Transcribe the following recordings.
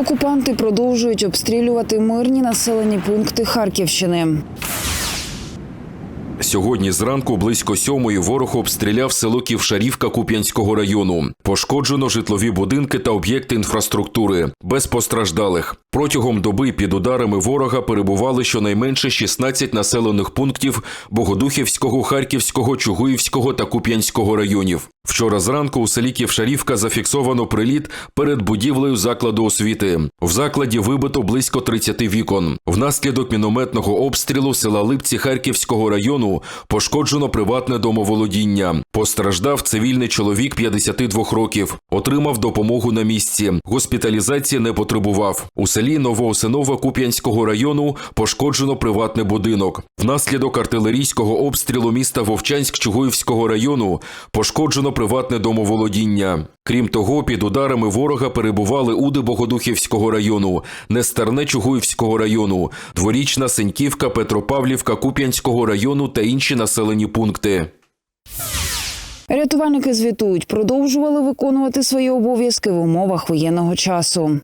Окупанти продовжують обстрілювати мирні населені пункти Харківщини. Сьогодні зранку близько сьомої ворог обстріляв село Ківшарівка Куп'янського району. Пошкоджено житлові будинки та об'єкти інфраструктури без постраждалих. Протягом доби під ударами ворога перебували щонайменше 16 населених пунктів Богодухівського, Харківського, Чугуївського та Куп'янського районів. Вчора зранку у селі Ківшарівка зафіксовано приліт перед будівлею закладу освіти. В закладі вибито близько 30 вікон. Внаслідок мінометного обстрілу села Липці Харківського району пошкоджено приватне домоволодіння. Постраждав цивільний чоловік 52 років. Отримав допомогу на місці. Госпіталізації не потребував. У селі Новоосинове Куп'янського району пошкоджено приватний будинок. Внаслідок артилерійського обстрілу міста Вовчанськ Чугуївського району пошкоджено приватне домоволодіння. Крім того, під ударами ворога перебували Уди Богодухівського району, Нестерне Чугуївського району, Дворічна Сеньківка, Петропавлівка Куп'янського району та інші населені пункти. Рятувальники звітують, продовжували виконувати свої обов'язки в умовах воєнного часу.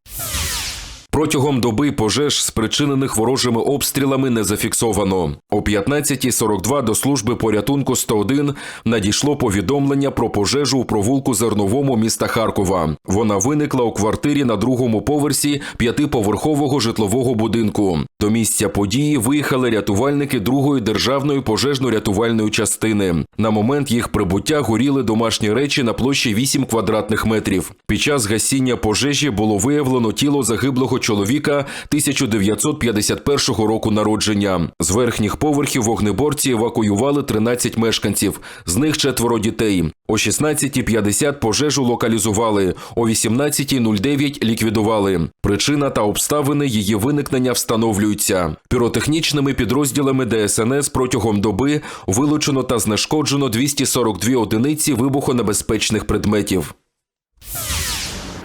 Протягом доби пожеж, спричинених ворожими обстрілами, не зафіксовано. О 15.42 до служби порятунку 101 надійшло повідомлення про пожежу у провулку Зерновому міста Харкова. Вона виникла у квартирі на другому поверсі п'ятиповерхового житлового будинку. До місця події виїхали рятувальники другої державної пожежно-рятувальної частини. На момент їх прибуття горіли домашні речі на площі 8 квадратних метрів. Під час гасіння пожежі було виявлено тіло загиблого чоловіка 1951 року народження. З верхніх поверхів вогнеборці евакуювали 13 мешканців, з них четверо дітей. О 16.50 пожежу локалізували, о 18.09 ліквідували. Причина та обставини її виникнення встановлюються. Піротехнічними підрозділами ДСНС протягом доби вилучено та знешкоджено 242 одиниці вибухонебезпечних предметів.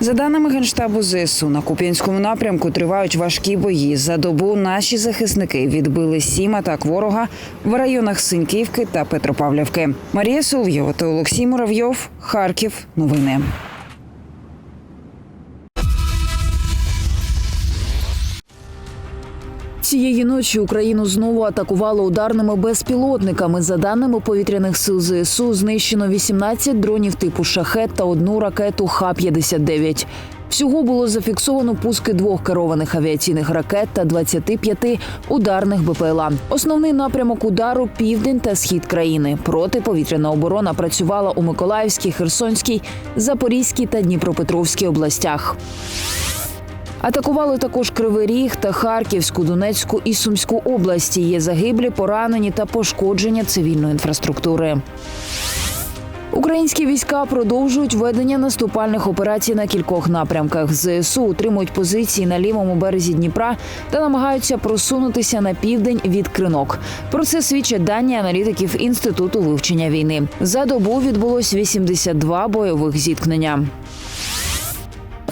За даними генштабу ЗСУ, на Куп'янському напрямку тривають важкі бої. За добу наші захисники відбили сім атак ворога в районах Синьківки та Петропавлівки. Марія Соловйова та Олексій Муравйов. Харків. Новини. Цієї ночі Україну знову атакувало ударними безпілотниками. За даними повітряних сил ЗСУ, знищено 18 дронів типу шахет та одну ракету Х-59. Всього було зафіксовано пуски двох керованих авіаційних ракет та 25 ударних БПЛА. Основний напрямок удару південь та схід країни. Протиповітряна оборона працювала у Миколаївській, Херсонській, Запорізькій та Дніпропетровській областях. Атакували також Кривий Ріг та Харківську, Донецьку і Сумську області. Є загиблі, поранені та пошкодження цивільної інфраструктури. Українські війська продовжують ведення наступальних операцій на кількох напрямках. ЗСУ утримують позиції на лівому березі Дніпра та намагаються просунутися на південь від кринок. Про це свідчать дані аналітиків інституту вивчення війни. За добу відбулось 82 бойових зіткнення.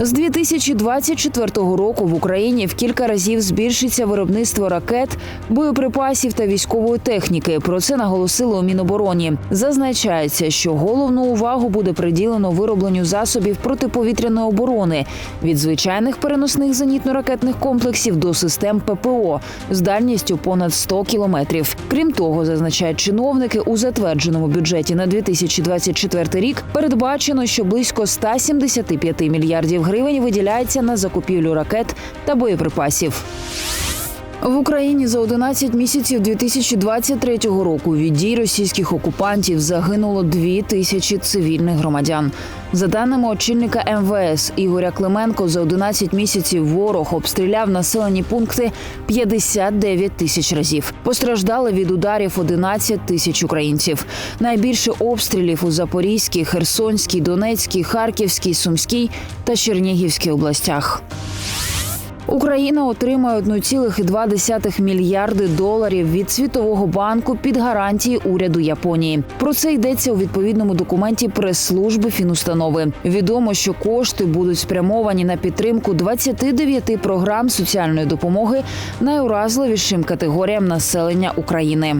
З 2024 року в Україні в кілька разів збільшиться виробництво ракет, боєприпасів та військової техніки. Про це наголосили у Мінобороні. Зазначається, що головну увагу буде приділено виробленню засобів протиповітряної оборони від звичайних переносних зенітно-ракетних комплексів до систем ППО з дальністю понад 100 кілометрів. Крім того, зазначають чиновники у затвердженому бюджеті на 2024 рік передбачено, що близько 175 мільярдів гривень виділяється на закупівлю ракет та боєприпасів. В Україні за 11 місяців 2023 року від дій російських окупантів загинуло 2 тисячі цивільних громадян. За даними очільника МВС Ігоря Клименко, за 11 місяців ворог обстріляв населені пункти 59 тисяч разів. Постраждали від ударів 11 тисяч українців. Найбільше обстрілів у Запорізькій, Херсонській, Донецькій, Харківській, Сумській та Чернігівській областях. Україна отримає 1,2 мільярди доларів від Світового банку під гарантії уряду Японії. Про це йдеться у відповідному документі прес-служби фінустанови. Відомо, що кошти будуть спрямовані на підтримку 29 програм соціальної допомоги найуразливішим категоріям населення України.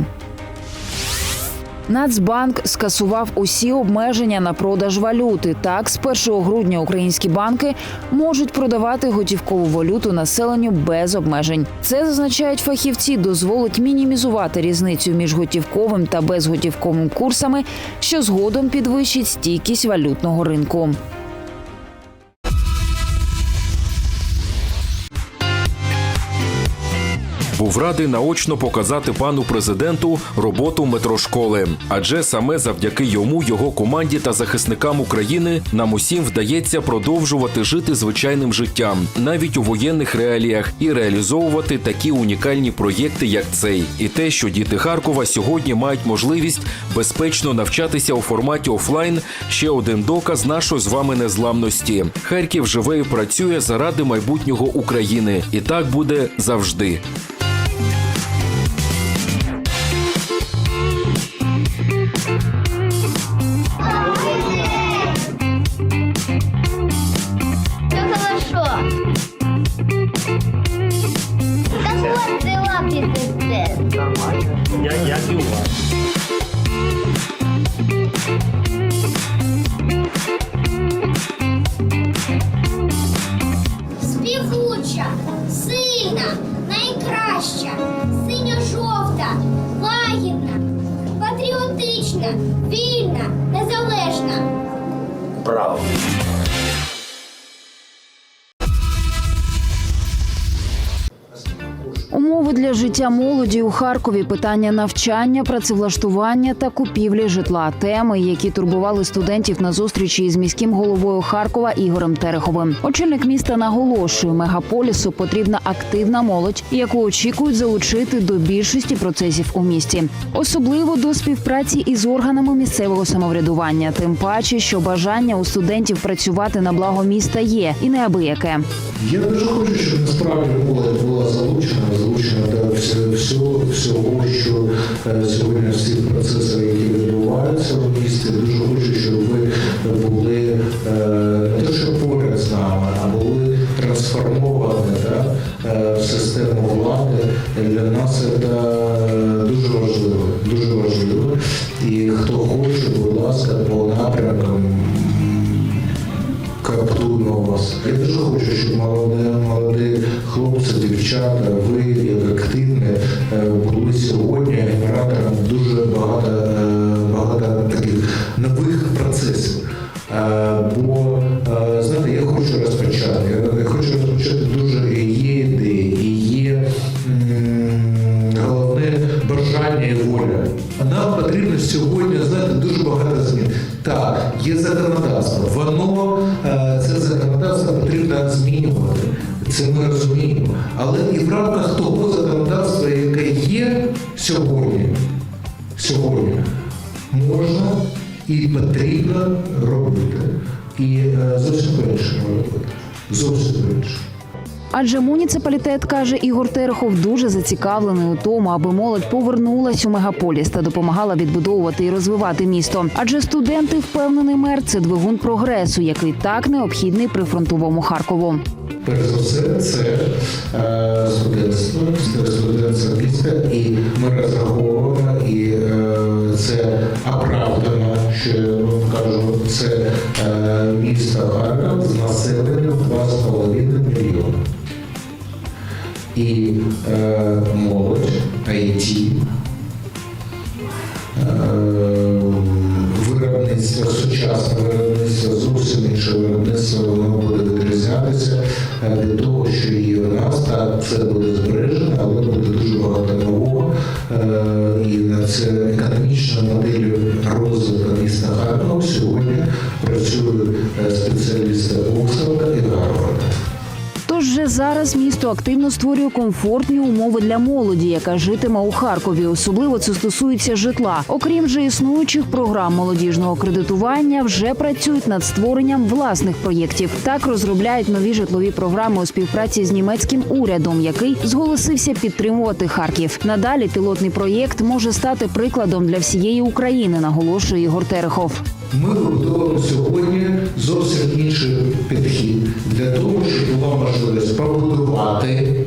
Нацбанк скасував усі обмеження на продаж валюти. Так, з 1 грудня українські банки можуть продавати готівкову валюту населенню без обмежень. Це зазначають фахівці, дозволить мінімізувати різницю між готівковим та безготівковим курсами, що згодом підвищить стійкість валютного ринку. Був радий наочно показати пану президенту роботу метрошколи, адже саме завдяки йому, його команді та захисникам України нам усім вдається продовжувати жити звичайним життям, навіть у воєнних реаліях, і реалізовувати такі унікальні проєкти, як цей, і те, що діти Харкова сьогодні мають можливість безпечно навчатися у форматі офлайн. Ще один доказ нашої з вами незламності. Харків живе і працює заради майбутнього України, і так буде завжди. Я, я життя молоді у Харкові, питання навчання, працевлаштування та купівлі житла. Теми, які турбували студентів на зустрічі із міським головою Харкова Ігорем Тереховим. Очільник міста наголошує, мегаполісу потрібна активна молодь, яку очікують залучити до більшості процесів у місті, особливо до співпраці із органами місцевого самоврядування. Тим паче, що бажання у студентів працювати на благо міста є і неабияке. Я дуже хочу, щоб насправді молодь була залучена, залучена до всього, всього, що е, сьогодні всі процеси, які відбуваються в місті. Дуже хочу, щоб ви були е, не те, що поряд з нами, а були трансформовані да, е, в систему влади. Для нас це дуже важливо, дуже важливо. І хто хоче, будь ласка, по напрямкам Каптурно вас. Я дуже хочу, щоб молоді хлопці, дівчата, ви як активні е, були сьогодні генератором дуже багато, е, багато таких нових процесів. Адже муніципалітет каже Ігор Терехов дуже зацікавлений у тому, аби молодь повернулась у мегаполіс та допомагала відбудовувати і розвивати місто. Адже студенти впевнений мер це двигун прогресу, який так необхідний при фронтовому Харкову. Перш за все, це е, студентство, це студентська міста, і ми розраховуємо, і е, це оправдано, що вам кажу, це е, місто Харків з населенням 2,5 мільйона. І е, молодь, IT, е, виробництво, сучасне виробництво, зовсім інше виробництво, воно буде відрізнятися е, для того, що і у нас так це буде збережено, але буде дуже багато нового. Е, І на це економічна модель розвитку міста Харкова сьогодні працюють е, спеціалісти Оксфорда і Гарварда. Вже зараз місто активно створює комфортні умови для молоді, яка житиме у Харкові. Особливо це стосується житла. Окрім же існуючих програм молодіжного кредитування, вже працюють над створенням власних проєктів. Так розробляють нові житлові програми у співпраці з німецьким урядом, який зголосився підтримувати Харків. Надалі пілотний проєкт може стати прикладом для всієї України, наголошує Ігор Терехов. Ми вибудовуємо сьогодні зовсім інший підхід для того, щоб була можливість побудувати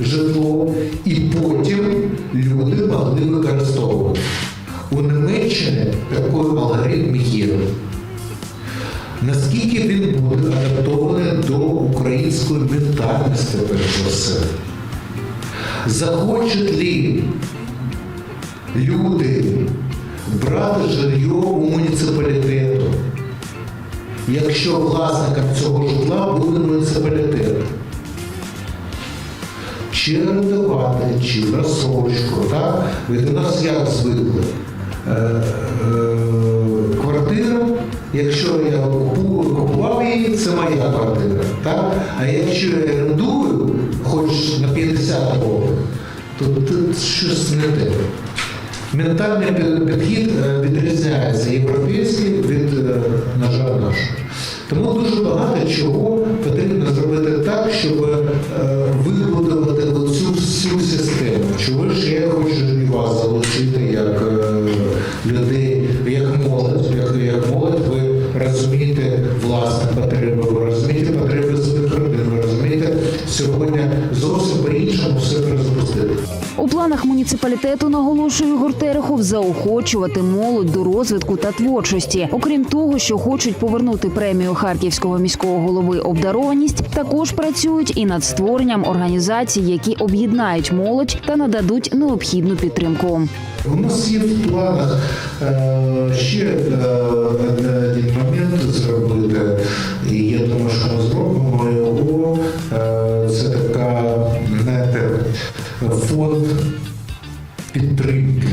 житло і потім люди могли використовувати. У Німеччині такий алгоритм є. Наскільки він буде адаптований до української ментальності, перш за все? Захочуть ли люди брати жилье у муніципалітету, якщо власником цього житла буде муніципалітет? Чи орендувати, чи розсрочку, так? Від нас як звикли. Е, е, квартира, якщо я купу- купував її, це моя квартира. Так? А якщо я орендую, хоч на 50 років, то тут щось не те. Ментальний підхід е, відрізняється європейський від, е, на жаль, нашого. Тому дуже багато чого потрібно зробити так, щоб Терехов заохочувати молодь до розвитку та творчості. Окрім того, що хочуть повернути премію харківського міського голови обдарованість, також працюють і над створенням організацій, які об'єднають молодь та нададуть необхідну підтримку. У нас є в планах е, ще е, один момент зробити, і я думаю, що ми зробимо його. Е, Це така, знаєте, фонд підтримки.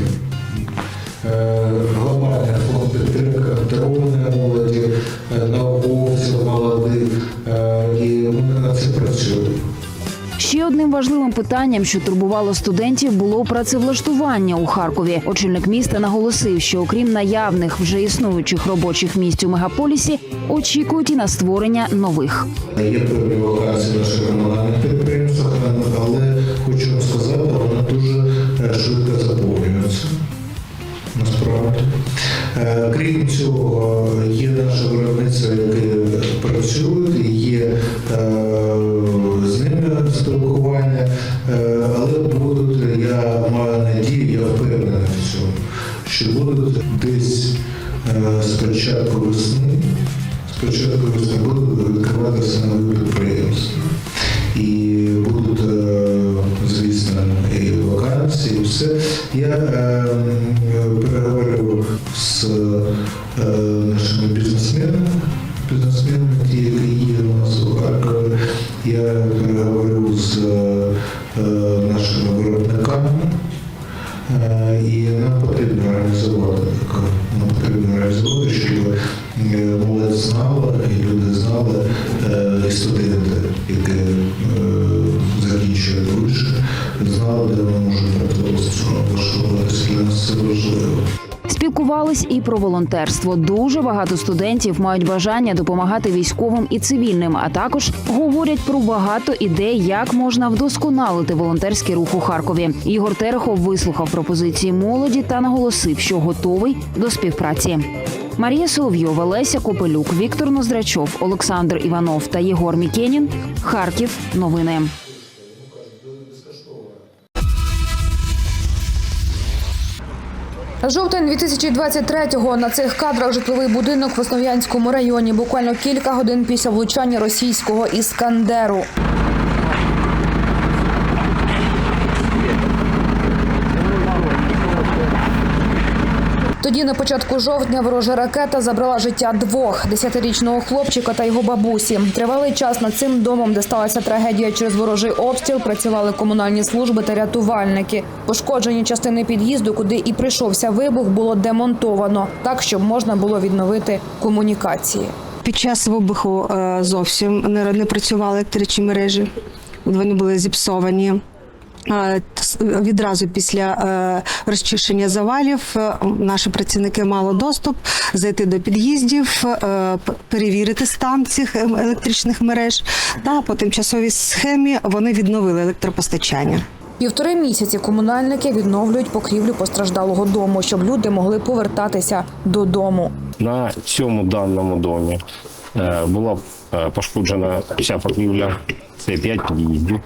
Е, Глобальний фонд підтримки обдарованої молоді, е, науковців молодих, е, і ми над цим працюємо. Ще одним важливим питанням, що турбувало студентів, було працевлаштування у Харкові. Очільник міста наголосив, що окрім наявних вже існуючих робочих місць у мегаполісі, очікують і на створення нових. Є певні вакансії наших комунальних швидко заповнюються. Насправді. Е, Крім цього, є наші виробництва, які працюють, є е, з ними спілкування, е, але будуть, я маю надію, я впевнений в цьому, що будуть десь е, з початку весни Спочатку весни будуть відкриватися нові підприємства. І будуть, все. Я е, м, переговорив з Спілкувались і про волонтерство. Дуже багато студентів мають бажання допомагати військовим і цивільним, а також говорять про багато ідей, як можна вдосконалити волонтерський рух у Харкові. Ігор Терехов вислухав пропозиції молоді та наголосив, що готовий до співпраці. Марія Соловйова, Леся Копелюк, Віктор Ноздрачов, Олександр Іванов та Єгор Мікенін. Харків. Новини. Жовтень 2023-го на цих кадрах житловий будинок в Основ'янському районі. Буквально кілька годин після влучання російського іскандеру. Тоді на початку жовтня ворожа ракета забрала життя двох – десятирічного хлопчика та його бабусі. Тривалий час над цим домом, де сталася трагедія через ворожий обстріл, працювали комунальні служби та рятувальники. Пошкоджені частини під'їзду, куди і прийшовся вибух, було демонтовано так, щоб можна було відновити комунікації. Під час вибуху е, зовсім не, працювали електричні мережі, вони були зіпсовані. Відразу після е, розчищення завалів е, наші працівники мали доступ зайти до під'їздів, е, перевірити стан цих ем, електричних мереж. Та по тимчасовій схемі вони відновили електропостачання. Півтори місяці комунальники відновлюють покрівлю постраждалого дому, щоб люди могли повертатися додому. На цьому даному домі була пошкоджена вся покрівля, це 5 під'їздів.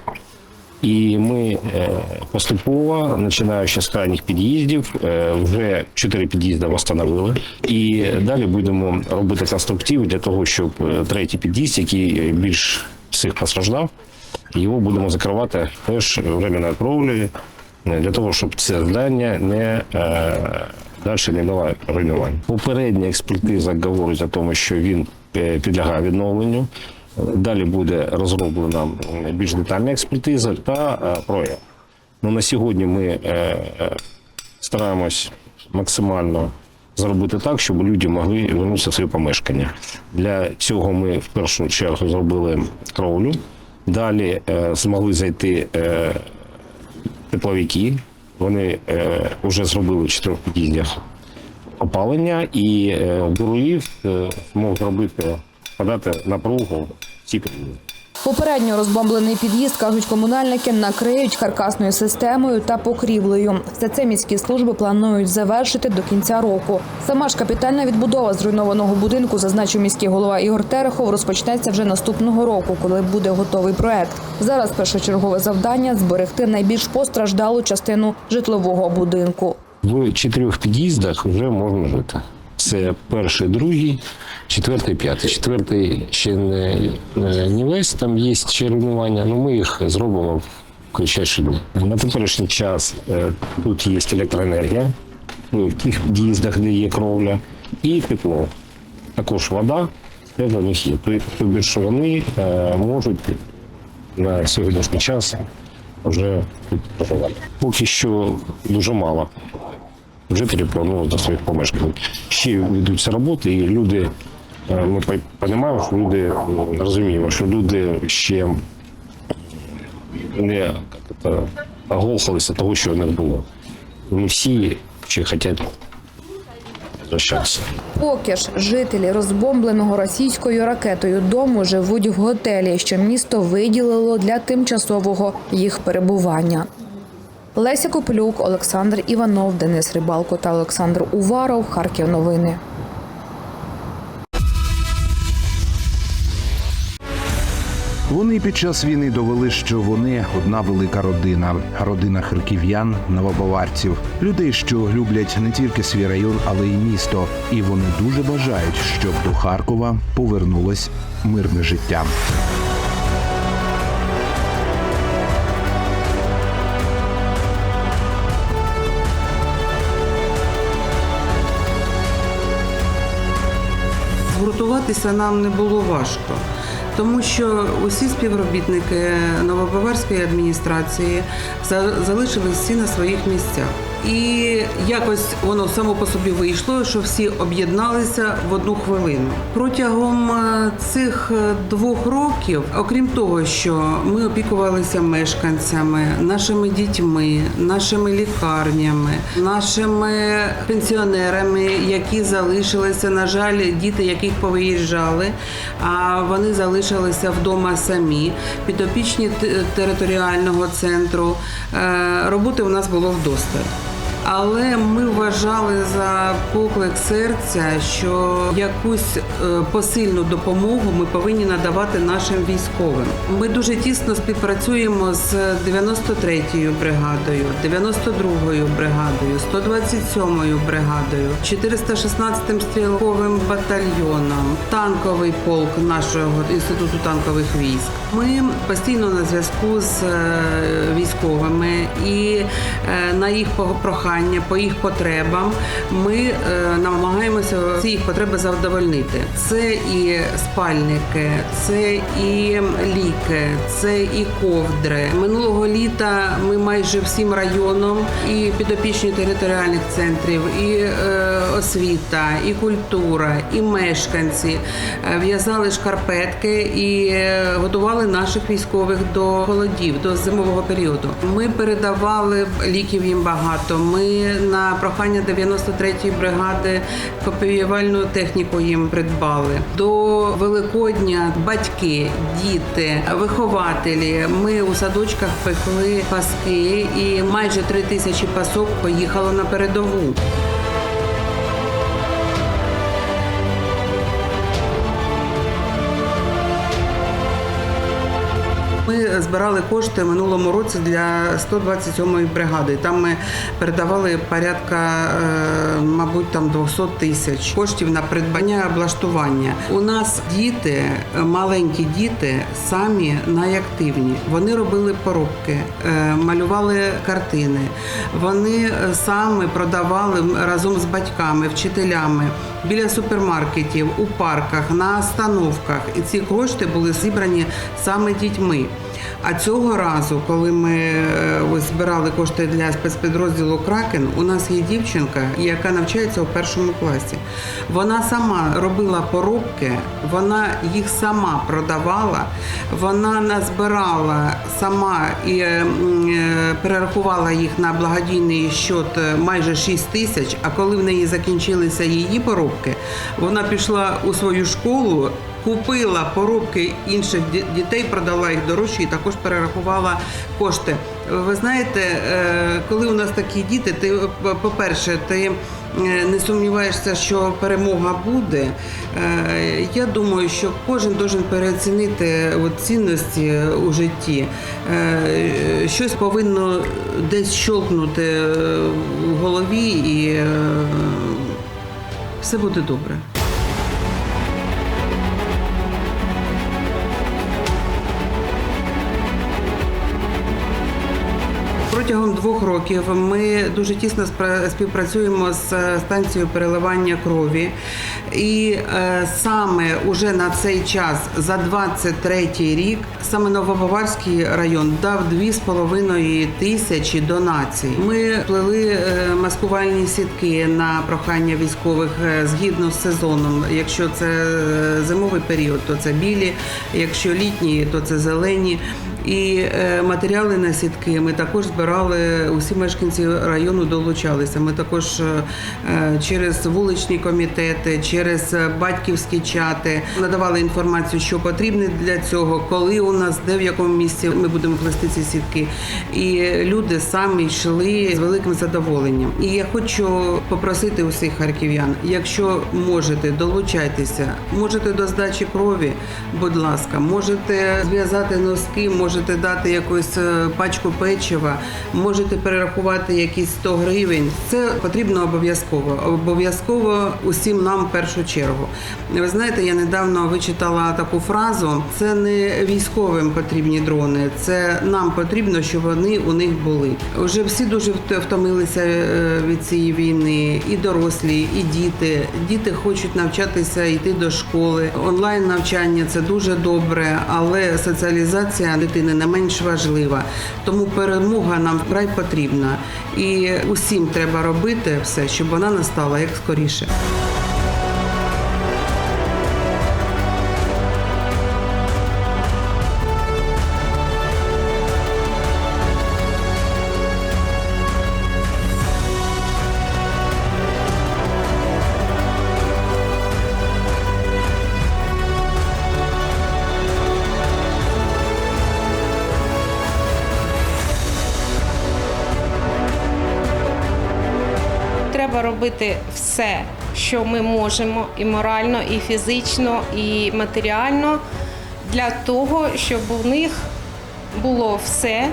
І ми е, поступово, починаючи з крайніх під'їздів, е, вже чотири під'їзди встановили. І далі будемо робити конструктив для того, щоб е, третій під'їзд, який більш всіх постраждав, його будемо закривати теж временною кровлею, е, для того, щоб це здання не далі не дало руйнувань. Попередня експертиза говорить о тому, що він підлягає відновленню. Далі буде розроблена більш детальна експертиза та е, проєкт. Ну, на сьогодні ми е, е, стараємось максимально зробити так, щоб люди могли вернутися в своє помешкання. Для цього ми в першу чергу зробили кровлю. Далі змогли зайти тепловики. Вони вже зробили в чотирьох під'їздях опалення і бурлів е, змог зробити подати напругу всі. Попередньо розбомблений під'їзд, кажуть комунальники, накриють каркасною системою та покрівлею. Все це міські служби планують завершити до кінця року. Сама ж капітальна відбудова зруйнованого будинку, зазначив міський голова Ігор Терехов, розпочнеться вже наступного року, коли буде готовий проект. Зараз першочергове завдання зберегти найбільш постраждалу частину житлового будинку. В чотирьох під'їздах вже можна жити. Це перший, другий, четвертий, п'ятий. Четвертий ще не, не, весь, там є ще руйнування, але ми їх зробимо в кратчайші дні. На теперішній час е, тут є електроенергія, ну, в тих під'їздах, де є кровля, і тепло. Також вода, це в них є. Тобто, що вони е, можуть на сьогоднішній час вже тут проживати. Поки що дуже мало вже перепланували до своїх помешкань. Ще ведуться роботи, і люди, е, ми розуміємо, що люди е, розуміємо, що люди ще не як оголхалися того, що не було. Не всі ще хочуть. Поки ж жителі розбомбленого російською ракетою дому живуть в готелі, що місто виділило для тимчасового їх перебування. Леся Копилюк, Олександр Іванов, Денис Рибалко та Олександр Уваров. Харків новини. Вони під час війни довели, що вони одна велика родина, родина харків'ян, новобаварців, людей, що люблять не тільки свій район, але й місто. І вони дуже бажають, щоб до Харкова повернулось мирне життя. Згуртуватися нам не було важко, тому що усі співробітники Новобаварської адміністрації за- залишились всі на своїх місцях. І якось воно само по собі вийшло, що всі об'єдналися в одну хвилину. Протягом е, цих е, двох років, окрім того, що ми опікувалися мешканцями, нашими дітьми, нашими лікарнями, нашими пенсіонерами, які залишилися, на жаль, діти, яких повиїжджали, а вони залишилися вдома самі, підопічні територіального центру. Е, Роботи у нас було вдосталь. Але ми вважали за поклик серця, що якусь е, посильну допомогу ми повинні надавати нашим військовим. Ми дуже тісно співпрацюємо з 93-ю бригадою, 92-ю бригадою, 127-ю бригадою, 416-м стрілковим батальйоном, танковий полк нашого інституту танкових військ. Ми постійно на зв'язку з е, військовими і е, на їх по- прохання, по їх потребам ми е, намагаємося ці їх потреби задовольнити. Це і спальники, це і ліки, це і ковдри. Минулого літа ми майже всім районом і підопічні територіальних центрів, і е, освіта, і культура, і мешканці е, в'язали шкарпетки і готували наших військових до холодів, до зимового періоду. Ми передавали ліків їм багато. Ми на прохання 93-ї бригади копіювальну техніку їм придбали. До Великодня батьки, діти, вихователі. Ми у садочках пекли паски, і майже три тисячі пасок поїхало на передову. Збирали кошти минулому році для 127-ї бригади. Там ми передавали порядка, е, мабуть, там 200 тисяч коштів на придбання облаштування. У нас діти, маленькі діти, самі найактивні. Вони робили поробки, е, малювали картини. Вони саме продавали разом з батьками, вчителями біля супермаркетів, у парках, на остановках. І ці кошти були зібрані саме дітьми. А цього разу, коли ми е, збирали кошти для спецпідрозділу Кракен, у нас є дівчинка, яка навчається у першому класі. Вона сама робила поробки, вона їх сама продавала, вона назбирала сама і е, е, перерахувала їх на благодійний счет майже 6 тисяч. А коли в неї закінчилися її поробки, вона пішла у свою школу. Купила поробки інших дітей, продала їх дорожче і також перерахувала кошти. Ви знаєте, е, коли у нас такі діти, ти е, по-перше, ти е, не сумніваєшся, що перемога буде. Я думаю, що кожен должен переоцінити цінності у житті. Щось повинно десь щолкнути в голові, і все буде добре. Протягом двох років ми дуже тісно співпрацюємо з е, станцією переливання крові, і е, саме уже на цей час, за 23 рік, саме Новобаварський район дав 2,5 тисячі донацій. Ми плели е, маскувальні сітки на прохання військових е, згідно з сезоном. Якщо це е, зимовий період, то це білі, якщо літні, то це зелені. І е, матеріали на сітки ми також збирали. Усі мешканці району долучалися. Ми також е, е, через вуличні комітети, через е, батьківські чати надавали інформацію, що потрібно для цього, коли у нас, де в якому місці ми будемо плести ці сітки. І люди самі йшли з великим задоволенням. І я хочу попросити усіх харків'ян, якщо можете, долучайтеся, можете до здачі крові, будь ласка, можете зв'язати носки, можете дати якусь е, пачку печива, можете перерахувати якісь 100 гривень. Це потрібно обов'язково. Обов'язково усім нам в першу чергу. Ви знаєте, я недавно вичитала таку фразу: це не військовим потрібні дрони, це нам потрібно, щоб вони у них були. Вже всі дуже втомилися е, від цієї війни, і дорослі, і діти. Діти хочуть навчатися, йти до школи. Онлайн навчання це дуже добре, але соціалізація дитини не менш важлива. Тому перемога нам вкрай потрібна. І усім треба робити все, щоб вона настала як скоріше. Треба робити все, що ми можемо, і морально, і фізично, і матеріально, для того, щоб у них було все,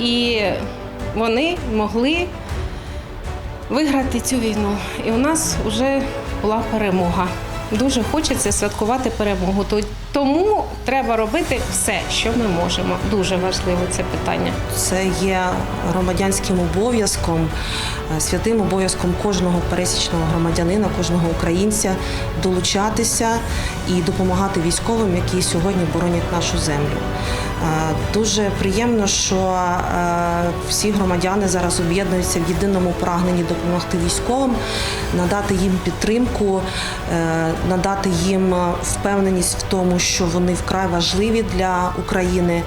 і вони могли виграти цю війну. І у нас вже була перемога. Дуже хочеться святкувати перемогу. Тому треба робити все, що ми можемо. Дуже важливо це питання. Це є громадянським обов'язком, святим обов'язком кожного пересічного громадянина, кожного українця долучатися і допомагати військовим, які сьогодні боронять нашу землю. Е, Дуже приємно, що е, всі громадяни зараз об'єднуються в єдиному прагненні допомогти військовим, надати їм підтримку, е, надати їм впевненість в тому, що вони вкрай важливі для України.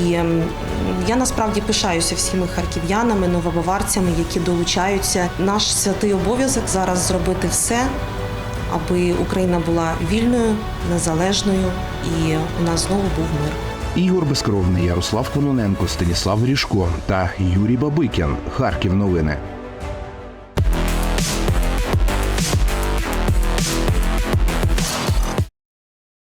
І ем, я насправді пишаюся всіми харків'янами, новобаварцями, які долучаються. Наш святий обов'язок зараз зробити все, аби Україна була вільною, незалежною і у нас знову був мир. Ігор Безкровний, Ярослав Кононенко, Станіслав Ріжко та Юрій Бабикін. Харків новини.